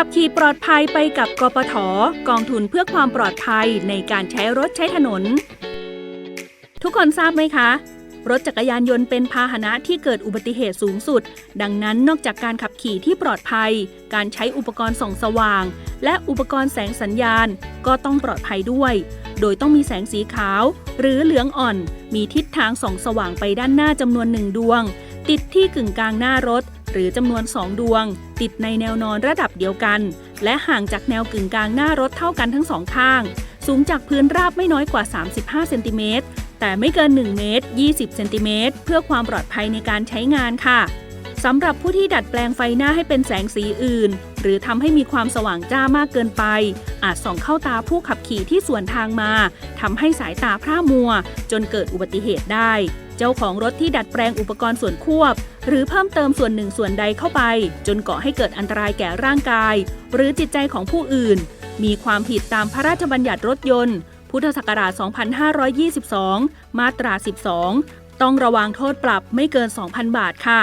ขับขี่ปลอดภัยไปกับกปทกองทุนเพื่อความปลอดภัยในการใช้รถใช้ถนน ทุกคนทราบไหมคะ รถจักรยานยนต์เป็นพาหนะที่เกิดอุบัติเหตุสูงสุด ดังนั้นนอกจากการขับขี่ที่ปลอดภัย การใช้อุปกรณ์ส่องสว่าง และอุปกรณ์แสงสัญญาณ ก็ต้องปลอดภัยด้วย โดยต้องมีแสงสีขาว หรือเหลืองอ่อน มีทิศทางส่องสว่างไปด้านหน้าจำนวนหนึ่งดวง ติดที่กึ่งกลางหน้ารถ รือจำนวน 2 ดวง ติดในแนวนอนระดับเดียวกัน และห่างจากแนวกึ่งกลางหน้ารถเท่ากันทั้งสองข้าง สูงจากพื้นราบไม่น้อยกว่า 35 เซนติเมตรแต่ไม่เกิน 1 เมตร 20 เซนติเมตรเพื่อความปลอดภัยในการใช้งานค่ะ สำหรับผู้ที่ดัดแปลงไฟหน้าให้เป็นแสงสีอื่น หรือทำให้มีความสว่างจ้ามากเกินไป อาจส่องเข้าตาผู้ขับขี่ที่สวนทางมาทำให้สายตาพร่ามัว จนเกิดอุบัติเหตุได้ เจ้าของรถที่ดัดแปลงอุปกรณ์ส่วนควบ หรือเพิ่มเติมส่วนหนึ่งส่วนใดเข้าไป จนก่อให้เกิดอันตรายแก่ร่างกาย หรือจิตใจของผู้อื่น มีความผิดตามพระราชบัญญัติรถยนต์ พุทธศักราช 2522 มาตรา 12 ต้องระวังโทษปรับไม่เกิน 2,000 บาทค่ะ